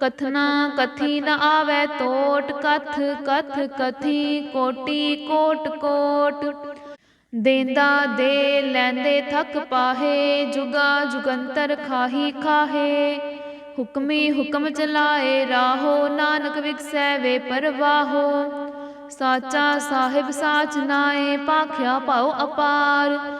ਕਥਨਾ ਕਥੀ ਨ ਆਵੇ ਤੋਟ, ਕਥ ਕਥ, ਕਥੀ, ਕੋਟੀ, ਕੋਟ ਕੋਟ। ਦੇਂਦਾ ਦੇ ਲੈਂਦੇ ਥਕ ਪਾਹੇ, ਜੁਗਾ ਜੁਗੰਤਰ ਖਾਹੀ ਖਾਹੇ। ਹੁਕਮੀ ਹੁਕਮ ਚਲਾਏ ਰਾਹੋ, ਨਾਨਕ ਵਿਗਸੈ ਵੇ ਪਰਵਾਹੋ। ਸਾਚਾ ਸਾਹਿਬ ਸਾਚ ਨਾਏ ਪਾਖਿਆ ਭਾਉ ਅਪਾਰ।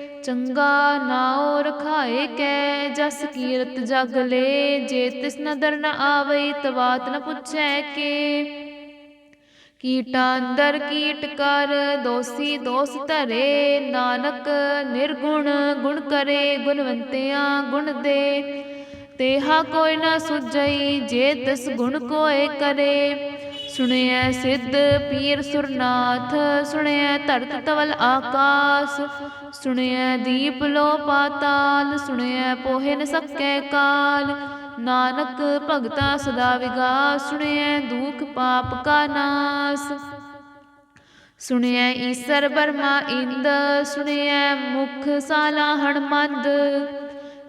ਚੰਗਾ ਨਾਉ ਰਖਾਏ ਕੈ, ਜਸ ਕੀਰਤ ਜਗ ਲੈ, ਜੇ ਤਿਸ ਨਦਰ ਨ ਆਵਈ ਤਵਾਤ ਨ ਪੁੱਛੈ ਕੇ। ਕੀਟਾ ਅੰਦਰ ਕੀਟ ਕਰ, ਦੋਸੀ ਦੋਸ ਧਰੇ, ਨਾਨਕ ਨਿਰਗੁਣ ਗੁਣ ਕਰੇ, ਗੁਣਵੰਤਿਆਂ ਗੁਣ ਦੇ। ਤੇਹਾ ਕੋਈ ਨ ਸੁਝਈ, ਜੇ ਤਿਸ ਗੁਣ ਕੋਏ ਕਰੇ। ਸੁਣਿਐ ਸਿੱਧ ਪੀਰ ਸੁਰਨਾਥ, ਸੁਣਿਐ ਧਰਤ ਤਵਲ ਆਕਾਸ, ਸੁਣਿਐ ਦੀਪ ਲੋ ਪਾਤਾਲ, ਸੁਣਿਐ ਪੋਹਿ ਨ ਸਕੈ ਕਾਲ। ਨਾਨਕ ਭਗਤਾ ਸਦਾ ਵਿਗਾਸ, ਸੁਣਿਐ ਦੁਖ ਪਾਪ ਕਾ ਨਾਸ। ਸੁਣਿਐ ਈਸਰ ਬਰਮਾ ਇੰਦ, ਸੁਣਿਐ ਮੁਖ ਸਾਲਾ ਹਣਮੰਦ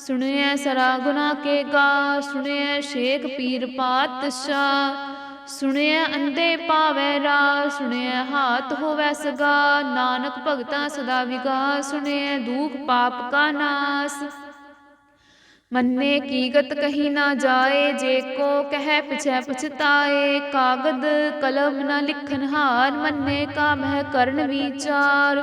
ਸੁਣਿਐ ਸਰਾ ਗੁਨਾ ਕੇ ਗਾ ਸੁਣਿਐ ਸ਼ੇਖ ਪੀਰ ਪਾਤਸ਼ਾਹ, ਸੁਣਿਐ ਅੰਦੇ ਪਾਵੈ ਰਾ ਸੁਣਿਐ ਹਾਥ ਹੋਵੈ ਸਗਾ, ਨਾਨਕ ਭਗਤਾਂ ਸਦਾ ਵਿਗਾਸ ਸੁਣਿਐ ਦੂਖ ਪਾਪ ਕਾ ਨਾਸ। ਮੰਨੇ ਕੀਗਤ ਕਹੀ ਨਾ ਜਾਏ, ਜੇ ਕੋ ਕਹਿ ਪਿਛੈ ਪਛਤਾਏ, ਕਾਗਦ ਕਲਮ ਨਾ ਲਿਖਨ ਹਾਰ, ਮੰਨੇ ਕਾ ਮਹਿ ਕਰਨ ਵਿਚਾਰ।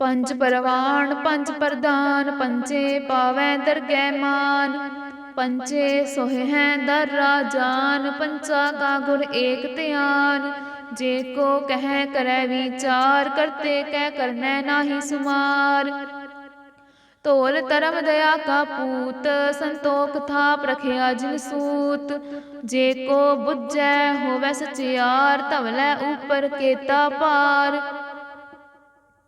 ਪੰਜ ਪਰਵਾਨ ਪੰਜ ਪ੍ਰਦਾਨ ਪੰਚੇ ਪਾਵੈ ਦਰਗਹਿ ਮਾਨ। ਪੰਚੇ ਸੋਹਿ ਹੈ ਦਰ ਰਾਜਾਨ ਪੰਚਾ ਕਾ ਗੁਰ ਏਕ ਧਿਆਨ। ਜੇ ਕੋ ਕਹਿ ਕਰੈ ਵਿਚਾਰ ਕਰਤੇ ਕਹਿ ਕਰਨੈ ਨਾਹੀ ਸੁਮਾਰ। ਤੋਲ ਧਰਮ ਦਇਆ ਕਾ ਪੂਤ ਸੰਤੋਖ ਥਾਪ ਰਖਿਆ ਜਿਨ ਸੂਤ। ਜੇ ਕੋ ਬੁੱਝੈ ਹੋਵੈ ਸਚਿਆਰ ਧਵਲੇ ਉਪਰ ਕੇਤਾ ਪਾਰ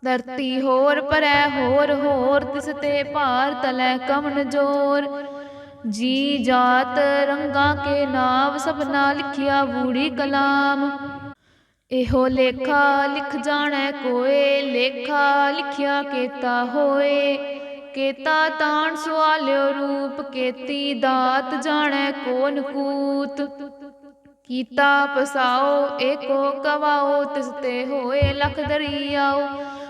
ਧਰਤੀ ਹੋਰ ਪਰੈ ਹੋਰ ਹੋਰ ਤਿਸ ਤੇ ਭਾਰ ਤਲੈ ਕਮਨ ਜੋਰ। ਜੀ ਜਾਤ ਰੰਗਾ ਕੇ ਨਾਮ ਸਭਨਾ ਲਿਖਿਆ ਬੂੜੀ ਕਲਾਮ। ਇਹੋ ਲੇਖਾ ਲਿਖ ਜਾਣੈ ਕੋਏ, ਲੇਖਾ ਲਿਖਿਆ ਕੇਤਾ ਹੋਏ। ਕੇਤਾ ਤਾਣ ਸੁਆਲਿਓ ਰੂਪ, ਕੇਤੀ ਦਾਤ ਜਾਣੈ ਕੋਨ ਕੂਤ। ਕੀਤਾ ਪਸਾਓ, ਏਕੋ ਕਵਾਓ, ਤਿਸ ਤੇ ਹੋਏ ਲਖ ਦਰਿਆਓ।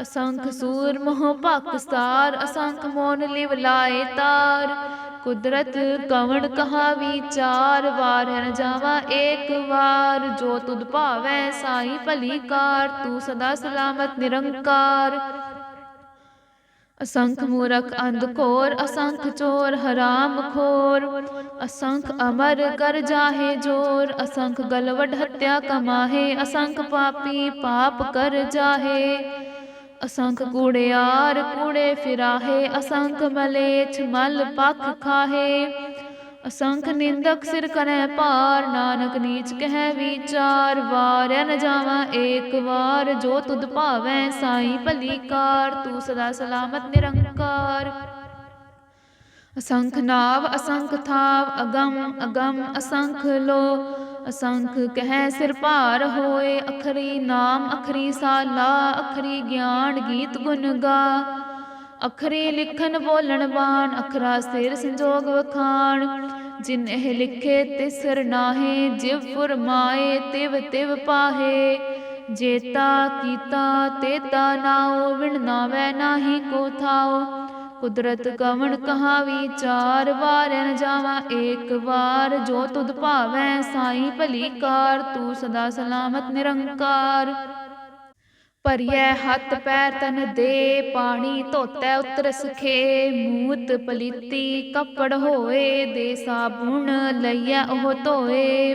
ਅਸੰਖ ਸੂਰ ਮੋਹ ਭਕ ਸਾਰ ਅਸੰਖ ਮੋਨ ਲਿਵ ਲਾਏ ਤਾਰ। ਕੁਦਰਤ ਕਵਣ ਕਹਾ ਵਿਚਾਰ, ਵਾਰ ਨ ਜਾਵਾ ਏਕ ਵਾਰ। ਜੋ ਤੁਧ ਭਾਵੈ ਸਾਈ ਭਲੀ ਕਾਰ, ਤੂੰ ਸਦਾ ਸਲਾਮਤ ਨਿਰੰਕਾਰ। ਅਸੰਖ ਮੂਰਖ ਅੰਧ ਘੋਰ, ਅਸੰਖ ਚੋਰ ਹਰਾਮ ਖੋਰ। ਅਸੰਖ ਅਮਰ ਕਰ ਜਾਹੇ ਜੋਰ, ਅਸੰਖ ਗਲਵਟ ਹੱਤਿਆ ਕਮਾਹੇ। ਅਸੰਖ ਪਾਪੀ ਪਾਪ ਕਰ ਜਾਹੇ। ਅਸੰਖ ਕੂੜਿਆਰ ਕੂੜੇ ਫਿਰਾਹੇ ਅਸੰਖ ਮਲੇਛ ਮਲ ਪਖ ਖਾਹੇ। ਅਸੰਖ ਨਿੰਦਕ ਸਿਰ ਕਰੈ ਭਾਰ ਨਾਨਕ ਨੀਚ ਕਹਿ ਵਿਚਾਰ। ਵਾਰਿਆ ਨ ਜਾਵਾ ਏਕ ਵਾਰ ਜੋ ਤੁਧ ਭਾਵੈ ਸਾਈ ਭਲੀ ਕਾਰ ਤੂੰ ਸਦਾ ਸਲਾਮਤ ਨਿਰੰਕਾਰ। ਅਸੰਖ ਨਾਵ ਅਸੰਖ ਥਾਵ ਅਗੰਮ ਅਗੰਮ ਅਸੰਖ ਲੋ। ਅਸੰਖ ਕਹਿ ਸਿਰ ਭਾਰ ਹੋਏ, ਅਖਰੀ ਨਾਮ, ਅਖਰੀ ਸਾਲਾ, ਅਖਰੀ ਗਿਆਨ ਗੀਤ ਗੁਣ ਗਾ। ਅਖਰੀ ਲਿਖਨ ਬੋਲਣ ਬਾਣ, ਅਖਰਾ ਸਿਰ ਸੰਜੋਗ ਵਖਾਣ। ਜਿਨ ਇਹ ਲਿਖੇ ਤਿਸਰ ਨਾਹੇ, ਜਿਵ ਫੁਰਮਾਏ, ਤਿਵ ਤਿਵ ਪਾਹੇ। ਜੇਤਾ ਕੀਤਾ, ਤੇਤਾ ਨਾਉ ਵਿਣ ਨਾਵੈ ਨਾਹੀ ਕੋ ਥਾਉ ਕੁਦਰਤ ਕਵਣ ਕਹਾ ਵਿਚਾਰ ਵਾਰਨ ਜਾਵਾ, ਏਕ ਵਾਰ। ਜੋ ਤੁਧ ਭਾਵੈ ਸਾਈ ਭਲੀ ਕਾਰ, ਤੂੰ ਸਦਾ ਸਲਾਮਤ ਨਿਰੰਕਾਰ। ਭਰੀਐ ਹੱਥ ਪੈਰ ਤਨ ਦੇ, ਪਾਣੀ ਧੋਤੈ ਉਤਰ ਸਖੇ ਮੂਤ ਪਲੀਤੀ ਕੱਪੜ ਹੋਏ, ਦੇ ਸਾਬੁਣ ਲਈਐ ਉਹ ਧੋਏ।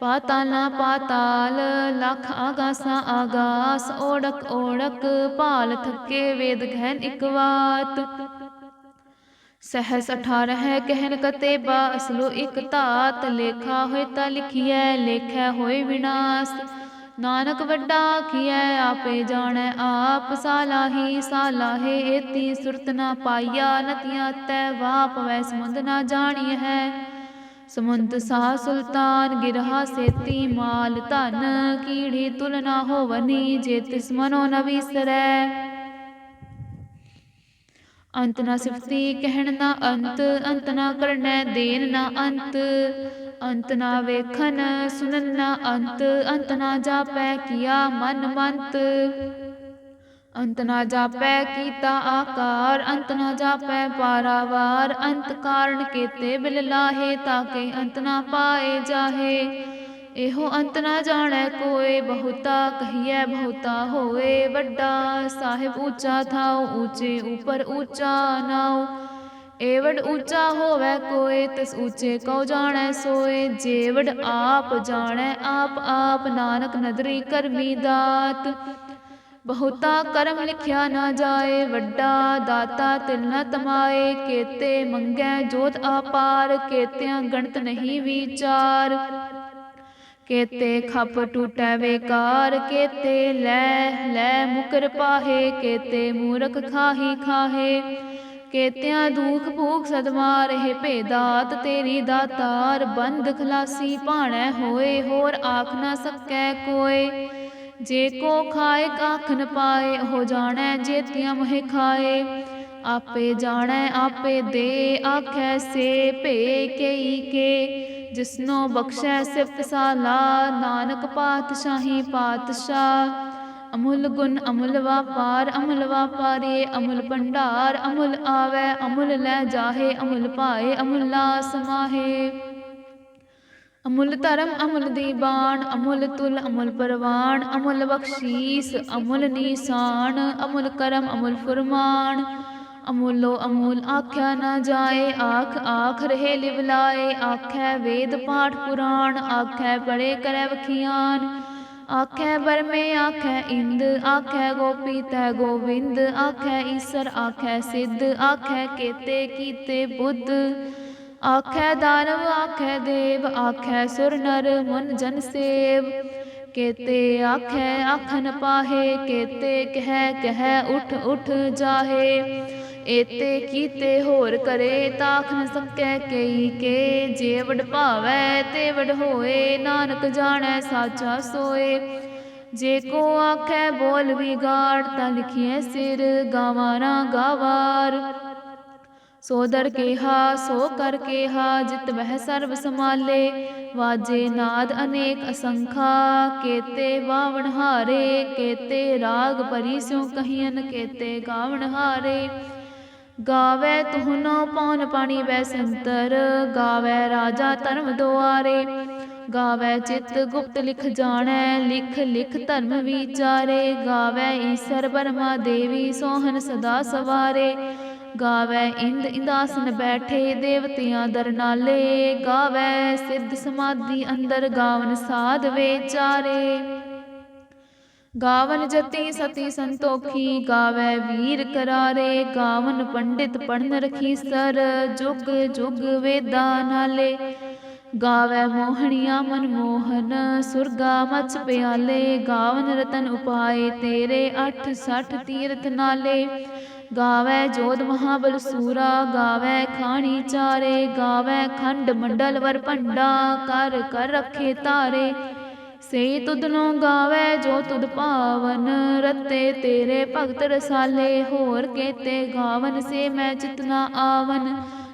ਪਾਤਾਲਾ ਪਾਤਾਲ, ਲਖ ਆਗਾਸਾਂ ਆਗਾਸ ਓੜਕ ਓੜਕ ਭਾਲ ਥੱਕੇ ਵੇਦ ਗਹਿਨ ਇਕ ਵਾਤ। ਸਹਸ 18 ਹੈ ਕਹਿਨ ਕਤੇਬਾ, ਅਸਲੋ ਇਕ ਧਾਤ, ਲੇਖਾ ਹੋਏ ਤਾਂ ਲਿਖੀਐ, ਲੇਖੈ ਹੋਏ ਵਿਨਾਸ਼। ਨਾਨਕ ਵੱਡਾ ਆਖੀਐ, ਆਪੇ ਜਾਣੈ ਆਪ, ਸਾਲਾਹੀ, ਸਾਲਾਹੇ, ਏਤੀ ਸੁਰਤ ਨਾ ਪਾਈਆ, ਨਤੀਆਂ ਤੈ, ਵਾਪ ਵੈ ਸਮੁੰਦ ਨਾ ਜਾਣੀ ਹੈ ਸਮੁੰਤ ਸਾਹ ਸੁਲਤਾਨ ਗਿਰਹਾ ਸੇਤੀ ਮਾਲ ਧਨ, ਕੀੜੀ ਤੁਲ ਨਾ ਹੋਵਨੀ ਜੇ ਤਿਸ ਮਨੋ ਨ ਵਿਸਰੈ। ਅੰਤ ਨਾ ਸਿਫਤੀ ਕਹਿਣ ਨਾ ਅੰਤ ਅੰਤ ਨਾ ਕਰਨੈ ਦੇਨ ਨਾ ਅੰਤ। ਅੰਤ ਨਾ ਵੇਖਣ ਸੁਨਨ ਨਾ ਅੰਤ ਅੰਤ ਨਾ ਜਾਪੈ ਕੀਆ ਮਨ ਮੰਤ। ਅੰਤ ਨਾ ਜਾਪੈ ਕੀਤਾ ਆਕਾਰ, ਅੰਤ ਨਾ ਜਾਪੈ ਪਾਰਾਵਾਰ, ਅੰਤ ਕਾਰਨ ਕੇਤੇ ਬਿਲ ਲਾਹੇ ਤਾਕੇ ਅੰਤ ਨਾ ਪਾਏ ਜਾਹੇ। ਇਹੋ ਅੰਤ ਨਾ ਜਾਣੈ ਕੋਏ, ਬਹੁਤਾ ਕਹੀਐ ਬਹੁਤਾ ਹੋਏ, ਵੱਡਾ ਸਾਹਿਬ ਉੱਚਾ ਥਾਉ, ਉੱਚੇ ਉਪਰ ਉੱਚਾ ਨਾਉ। ਏਵੜ ਉੱਚਾ ਹੋਵੇ ਕੋਏ, ਤਿਸ ਉੱਚੇ ਕਉ ਜਾਣੈ ਸੋਏ। ਜੇਵੜ ਆਪ ਜਾਣੈ, ਆਪ ਆਪ ਨਾਨਕ ਨਦਰੀ ਕਰਮੀ ਦਾਤ। ਬਹੁਤਾ ਕਰਮ ਲਿਖਿਆ ਨਾ ਜਾਏ, ਵੱਡਾ ਦਾਤਾ ਤਿਲ ਨ ਤਮਾਏ, ਕੇਤੇ ਮੰਗੈ ਜੋਤ ਆਪਾਰ, ਕੇਤਿਆਂ ਗਣਤ ਨਹੀਂ ਵਿਚਾਰ। ਕੇਤੇ ਖਪ ਟੂਟੈ ਵੇਕਾਰ, ਕੇਤੇ ਲੈ ਲੈ ਮੁਕਰ ਪਾਹੇ, ਕੇਤੇ ਮੂਰਖ ਖਾਹੀ ਖਾਹੇ। ਕੇਤਿਆਂ ਦੁਖ ਭੂਖ ਸਦਮਾ ਰਹੇ ਭੇਦਾਤ, ਤੇਰੀ ਦਾਤਾਰ ਬੰਦ ਖਲਾਸੀ ਭਾਣੈ ਹੋਏ, ਹੋਰ ਆਖ ਨਾ ਸਕੈ ਕੋਏ। ਜੇ ਕੋ ਖਾਏ ਕਾਖ ਨ ਪਾਏ, ਉਹ ਜਾਣੈ ਜੇਤੀਆਂ ਮੋਹਿ ਖਾਏ। ਆਪੇ ਜਾਣੈ, ਆਪੇ ਦੇ, ਆਖੈ ਸੇ ਭੇ ਕਈ ਕੇ। ਜਿਸਨੋ ਬਖਸ਼ੈ ਸਿਫਤ ਸਾਲਾ, ਨਾਨਕ ਪਾਤਸ਼ਾਹੀ ਪਾਤਸ਼ਾਹ। ਅਮੁੱਲ ਗੁਣ ਅਮੁੱਲ ਵਾਪਾਰ, ਅਮੁੱਲ ਵਾਪਾਰੀਏ ਅਮੁੱਲ ਭੰਡਾਰ। ਅਮੁੱਲ ਆਵੈ, ਅਮੁੱਲ ਲੈ ਜਾਹੇ, ਅਮੁੱਲ ਪਾਏ ਅਮੁੱਲਾ ਸਮਾਹੇ ਅਮੁੱਲ ਧਰਮ ਅਮੁੱਲ ਦੀਬਾਨ ਅਮੁੱਲ ਤੁਲ ਅਮੁੱਲ ਪਰਵਾਨ, ਅਮੁੱਲ ਬਖਸ਼ੀਸ, ਅਮੁੱਲ ਨੀਸਾਨ, ਅਮੁੱਲ ਕਰਮ ਅਮੁੱਲ ਫਰਮਾਨ। ਅਮੁੱਲੋ ਅਮੁੱਲ ਆਖਿਆ ਨਾ ਜਾਏ, ਆਖ ਆਖ ਰਹੇ ਲਿਵਲਾਏ ਆਖੈ ਵੇਦ ਪਾਠ ਪੁਰਾਣ, ਆਖੈ ਬੜੇ ਕਰੈ ਵਖਿਆਨ। ਆਖੈ ਬਰਮੇ ਆਖੈ ਇੰਦ, ਆਖੈ ਗੋਪੀ ਤੈ ਗੋਵਿੰਦ, ਆਖੈ ਈਸਰ, ਆਖੈ ਸਿੱਧ, ਆਖੈ ਕੇਤੇ ਕੀਤੇ ਬੁੱਧ। ਆਖੈ ਦਾਨਵ ਆਖੈ ਦੇਵ, ਆਖੈ ਸੁਰ ਨਰ, ਮਨ ਜਨ ਸੇਵ। ਕੇਤੇ ਆਖੈ, ਆਖਨ ਪਾਹੇ, ਕੇਤੇ ਕਹਿ ਕਹਿ ਉਠ ਉਠ ਜਾਹੇ। ਏਤੇ ਕੀਤੇ ਹੋਰ ਕਰੇ, ਤਾਖ ਨ ਸਕੈ ਕਈ ਕੇ। ਜੇ ਵਡ ਭਾਵੈ ਤੇ ਵਡ ਹੋਏ, ਨਾਨਕ ਜਾਣੈ, ਸਾਚਾ ਸੋਏ। ਜੇ ਕੋ ਆਖੈ ਬੋਲ ਵਿਗਾੜ, ਤਾਂ ਲਿਖੀਐ ਸਿਰ, ਗਾਵਾਂ ਨਾ ਗਾਵਾਰ। ਸੋ ਕੇਹਾ, ਸੋ ਕਰ ਕੇਹਾ, ਜਿਤ ਵਹਿ ਸਰਬ ਸਮਾਲੇ ਵਾਜੇ ਨਾਦ ਅਨੇਕ ਅਸੰਖਾ, ਕੇਤੇ ਵਾਵਣ ਹਾਰੇ, ਕੇਤੇ ਰਾਗ ਪਰੀ ਸਿਉ ਕਹੀਨ ਕੇਤੇ ਗਾਵਣ ਹਾਰੇ। ਗਾਵੇ ਤੁਹਨੋ ਪੌਨ ਪਾਣੀ ਬੈ ਸੰਤਰ, ਗਾਵੇ ਰਾਜਾ ਧਰਮ ਦੁਆਰੇ। ਗਾਵੇ ਚਿਤ ਗੁਪਤ ਲਿਖ ਜਾਣੈ, ਲਿਖ ਲਿਖ ਧਰਮ ਵਿਚਾਰੇ। ਗਾਵੇ ਈਸਰ ਬਰਮਾ ਦੇਵੀ ਸੋਹਨ ਸਦਾ ਸਵਾਰੇ। ਗਾਵੇ, ਇੰਦ ਇੰਦਾਸਨ ਬੈਠੇ ਦੇਵਤਿਆਂ ਦਰਨਾਲੇ। ਗਾਵੇ, ਸਿੱਧ ਸਮਾਧੀ ਅੰਦਰ ਗਾਵਨ ਸਾਧ ਵਿਚਾਰੇ। ਗਾਵਨ ਜਤੀ ਸਤੀ ਸੰਤੋਖੀ, ਗਾਵੇ ਵੀਰ ਕਰਾਰੇ। ਗਾਵਨ ਪੰਡਿਤ ਪੜਨ ਰਖੀ ਸਰ, ਜੁਗ ਜੁਗ ਵੇਦਾਂ ਨਾਲੇ। ਗਾਵੇ ਮੋਹਣੀਆਂ ਮਨ ਮੋਹਨ ਸੁਰਗਾ ਮਚ ਪਿਆਲੇ, ਗਾਵਨ ਰਤਨ ਉਪਾਏ, ਤੇਰੇ 8 60 ਤੀਰਥ ਨਾਲੇ। ਗਾਵੇ ਜੋਧ ਮਹਾਬਲ ਸੂਰਾ, ਗਾਵੇ ਖਾਣੀ ਚਾਰੇ, ਗਾਵੇ ਖੰਡ ਮੰਡਲ ਵਰ ਭੰਡਾ, ਕਰ ਕਰ ਰੱਖੇ ਤਾਰੇ। ਸੇ ਤੁਧਨੋਂ ਗਾਵੇ ਜੋ ਤੁਧ ਭਾਵਨ, ਰਤੇ ਤੇਰੇ ਭਗਤ ਰਸਾਲੇ, ਹੋਰ ਕੇਤੇ ਗਾਵਨ ਸੇ ਮੈਂ ਚਿਤਨਾ ਆਵਨ।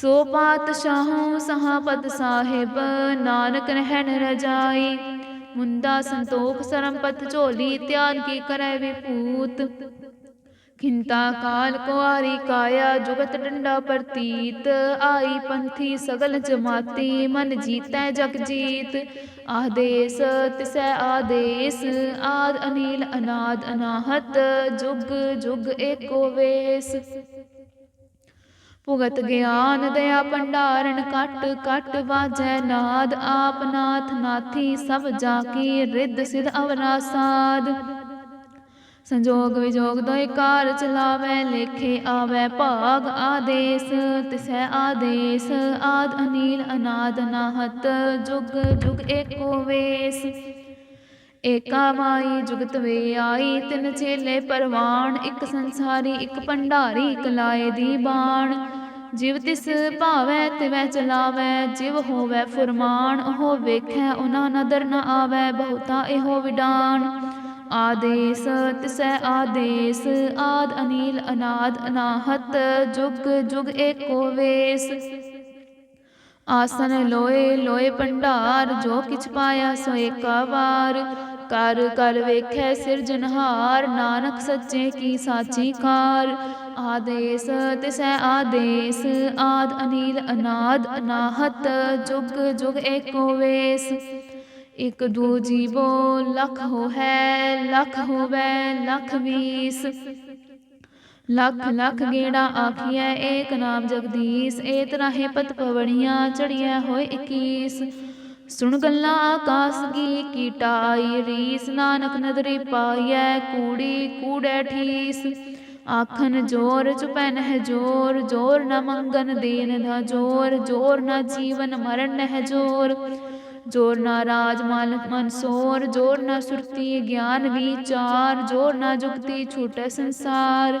ਸੋ ਪਾਤਸ਼ਾਹੂ ਸਹਾਪਤ ਸਾਹਿਬ, ਨਾਨਕ ਰਹਿ ਰਜਾਈ। ਮੁੰਦਾ ਸੰਤੋਖ ਸਰਮਪਤ ਝੋਲੀ, ਧਿਆਨ ਕੀ ਕਰੈ ਵਿਪੂਤ। ਖਿੰਤਾ ਕਾਲ ਕੁਆਰੀ ਕਾਇਆ, ਜੁਗਤ ਡੰਡਾ ਪ੍ਰਤੀਤ। ਆਈ ਪੰਥੀ ਸਗਲ ਜਮਾਤੀ, ਮਨ ਜੀਤੈ ਜਗ ਜੀਤ। ਆਦੇਸ, ਤਿਸੈ ਆਦੇਸ, ਆਦ ਅਨੀਲ ਅਨਾਦ ਅਨਾਹਤ, ਜੁਗ ਜੁਗ ਏਕੋ ਵੇਸ। ਭੁਗਤ ਗਿਆਨ ਦਇਆ ਭੰਡਾਰਨ ਕਟ ਕਟ ਵਾਜੈ ਨਾਦ। ਆਪ ਨਾਥ ਨਾਥੀ ਸਭ ਜਾ ਕੀ ਰਿੱਧ ਸਿਧ ਅਵਰਾ ਸਾਧ ਸੰਜੋਗ ਵਿਜੋਗ ਦੋਇ ਕਾਰ ਚਲਾਵੇ ਲੇਖੇ ਆਵੇ ਭਾਗ ਆਦੇਸ। ਤਿਸੈ ਆਦੇਸ। ਆਦ ਅਨੀਲ ਅਨਾਦ ਅਨਾਹਤ ਜੁਗ ਜੁਗ ਏਕੋ ਵੇਸ। ਏਕਾ ਮਾਈ ਜੁਗਤ ਵੇ ਆਈ, ਤਿੰਨ ਚੇਲੇ ਪਰਵਾਨ ਇੱਕ ਸੰਸਾਰੀ, ਇੱਕ ਭੰਡਾਰੀ, ਇੱਕ ਲਾਏ ਦੀ ਬਾਣ। ਜਿਵ ਤਿਸ ਭਾਵੈ, ਤਿਵੈ ਚਲਾਵੈ, ਜਿਵ ਹੋਵੈ ਫੁਰਮਾਨ, ਉਹ ਵੇਖੈ, ਉਹਨਾਂ ਨਦਰ ਨ ਆਵੈ, ਬਹੁਤਾ ਇਹੋ ਵਿਡਾਨ ਆਦੇਸ, ਤਿਸੈ ਆਦੇਸ, ਆਦ ਅਨੀਲ, ਅਨਾਦ ਅਨਾਹਤ, ਜੁਗ ਜੁਗ ਏਕੋ ਵੇਸ। ਆਸਨ ਲੋਏ ਲੋਏ ਭੰਡਾਰ, ਜੋ ਕਿਛ ਪਾਇਆ ਸੋ ਏਕਾ ਵਾਰ। ਕਰ ਕਰ ਵੇਖੈ ਸਿਰਜਨਹਾਰ ਨਾਨਕ ਸੱਚੇ ਕੀ ਸਾਚੀ ਕਾਰ ਆਦੇਸ ਤਿਸੈ ਆਦੇਸ, ਆਦ ਅਨੀਲ ਅਨਾਦ ਅਨਾਹਤ, ਜੁਗ ਜੁਗ ਏਕੋ ਵੇਸ। ਇਕ ਦੂ ਜੀਵੋ ਲਖ ਹੋ ਹੈ ਲਖ ਹੋਵੈ, ਲਖ ਵੀਸ। ਲੱਖ ਲੱਖ ਗੇੜਾ ਆਖੀਐ, ਏਕ ਨਾਮ ਜਗਦੀਸ਼ ਏ ਤਰਾਹੇ ਪਤ ਪਵਣੀਆਂ, ਚੜੀਐ ਹੋਏ 21 ਸੁਣ ਗੱਲਾਂ ਆਕਾਸ ਕੀ ਕੀਟਾਈ ਰੀਸ ਨਾਨਕ ਨਦਰੀ ਪਾਈਐ, ਕੂੜੀ ਕੂੜੈ ਠੀਸ। ਆਖਨ ਜੋਰ ਚੁਪੈ ਨਹਿ ਜੋਰ ਜੋਰ ਨ ਮੰਗਨ ਦੇਨ ਦਾ ਜੋਰ ਜੋਰ ਨ ਜੀਵਨ ਮਰਨ ਨਹਿ ਜੋਰ। ਜੋਰ ਨਾ ਰਾਜ ਮਨ ਮਨਸੋਰ ਜੋਰ ਨਾ ਸੁਰਤੀ ਗਿਆਨ ਵਿਚਾਰ, ਜੋਰ ਨਾ ਜੁਗਤੀ ਛੂਟੈ ਸੰਸਾਰ।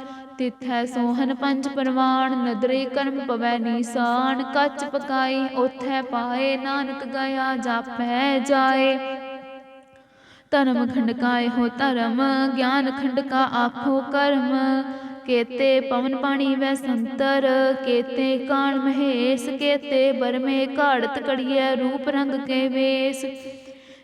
ਤਿਥੈ ਸੋਹਨ ਪੰਜ ਪਰਵਾਣ, ਨਦਰੇ ਕਰਮ ਪਵੈ ਨੀਸਾਨ, ਕੱਚ ਪਕਾਈ ਉਥੈ ਪਾਏ, ਨਾਨਕ ਗਿਆ ਜਾਪੈ ਜਾਏ। ਧਰਮ ਖੰਡਕਾਏ ਹੋ ਧਰਮ, ਗਿਆਨ ਖੰਡਕਾ ਆਖੋ ਕਰਮ। ਕੇਤੇ ਪਵਨ ਪਾਣੀ ਵੈ ਸੰਤਰ, ਕੇਤੇ ਕਾਣ ਮਹੇਸ਼, ਕੇਤੇ ਬਰਮੇ ਘਾੜਤ ਕੜੀਐ ਰੂਪ ਰੰਗ ਕੇ ਵੇਸ।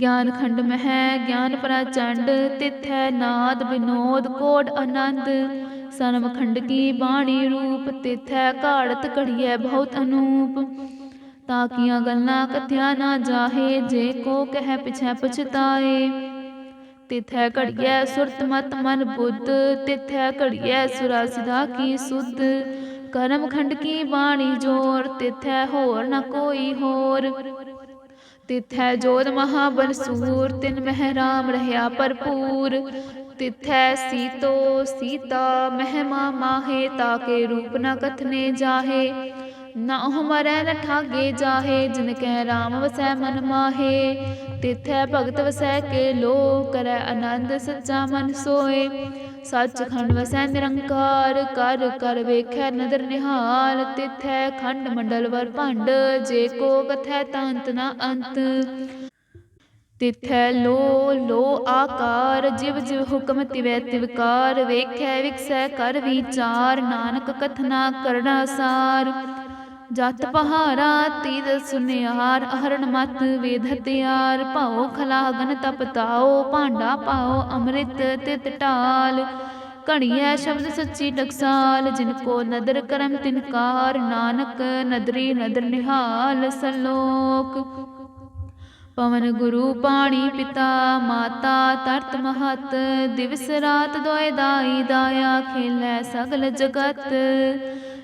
ਗਿਆਨ ਖੰਡ ਮਹਿ, ਗਿਆਨ ਪ੍ਰਚੰਡ ਤਿਥੈ ਨਾਦ ਵਿਨੋਦ, ਕੋਡ ਆਨੰਦ। ਸਰਮ ਖੰਡ ਕੀ ਬਾਣੀ ਰੂਪ, ਤਿਥੈ ਘਾੜਤ ਘੜੀਐ ਬਹੁਤ ਅਨੂਪ। ਤਾਕੀਆਂ ਗੱਲਾਂ ਕਥਿਆ ਨਾ ਜਾਹੇ, ਜੇ ਕੋ ਕਹਿ ਪਿਛੈ ਪਛਤਾਏ। ਤਿਥੈ ਘੜੀਐ ਸੁਰਤ ਮਤ ਮਨ ਬੁੱਧ, ਤਿਥੈ ਘੜੀਐ ਸੁਰਾ ਸਿਧਾ ਕੀ ਸੁਧ। ਕਰਮ ਖੰਡ ਕੀ ਬਾਣੀ ਜੋਰ, ਤਿਥੈ ਹੋਰ ਨਾ ਕੋਈ ਹੋਰ। ਤਿਥੈ ਜੋਤ ਮਹਾਬਲ ਸੂਰ ਤਿਨ ਮਹਿ ਰਾਮ ਰਹਾ ਭਰਪੂਰ ਤਿਥੈ ਸੀਤੋ ਸੀਤਾ ਮਹਿਮਾ ਮਾਹੇ ਤਾਕੇ ਰੂਪ ਨ ਕਥਨੇ ਜਾਹੇ ਨਾ ਉਹ ਮਰੈ ਨ ਠਾਗੇ ਜਾਹੇ, ਜਿਨ ਕਹਿ ਰਾਮ ਵਸੈ ਮਨ ਮਾਹੇ। ਤਿਥੈ ਭਗਤ ਵਸੈ ਕੇ ਲੋ ਕਰੈ ਆਨੰਦ, ਸੱਚਾ ਮਨ ਸੋਏ। ਸੱਚਖੰਡ ਵਸੈ ਨਿਰੰਕਾਰ, ਕਰ ਕਰ ਵੇਖੈ ਨਦਰ ਨਿਹਾਲ। ਤਿਥੈ ਖੰਡ ਮੰਡਲ ਵਰ ਭੰਡ, ਜੇ ਕੋ ਕਥੈ ਤੰਤ ਨਾ ਅੰਤ। ਤਿਥੈ ਲੋ ਲੋ ਆਕਾਰ, ਜਿਵ ਜਿਵ ਹੁਕਮ ਤਿਵੈ ਤਿਵਕਾਰ ਵੇਖੈ, ਵਿਕਸੈ ਕਰ ਵਿਚਾਰ, ਨਾਨਕ ਕਥਨਾ ਕਰਨਾ ਸਾਰ। ਜਤ ਪਹਾਰਾ ਤੀਦ ਸੁਨਿਆਰ ਅਹਰਣ ਮਤ ਵੇਦ ਹਤਿਆਰ ਭਾਉ ਖਲਾਗਨ ਤਪਤਾਓ ਭਾਂਡਾ ਪਾਓ ਅੰਮ੍ਰਿਤ ਤਿਤ ਢਾਲ। ਘਣੀਐ ਸ਼ਬਦ ਸੱਚੀ ਟਕਸਾਲ, ਜਿਨ ਕੋ ਨਦਰ ਕਰਮ ਤਿਨਕਾਰ ਨਾਨਕ ਨਦਰੀ ਨਦਰ ਨਿਹਾਲ ਸਲੋਕ। ਪਵਨ ਗੁਰੂ ਪਾਣੀ ਪਿਤਾ, ਮਾਤਾ ਤਰਤ ਮਹਤ। ਦਿਵਸ ਰਾਤ ਦੋਇ ਦਾਈ ਦਾਇਆ, ਖੇਲੈ ਸਗਲ ਜਗਤ।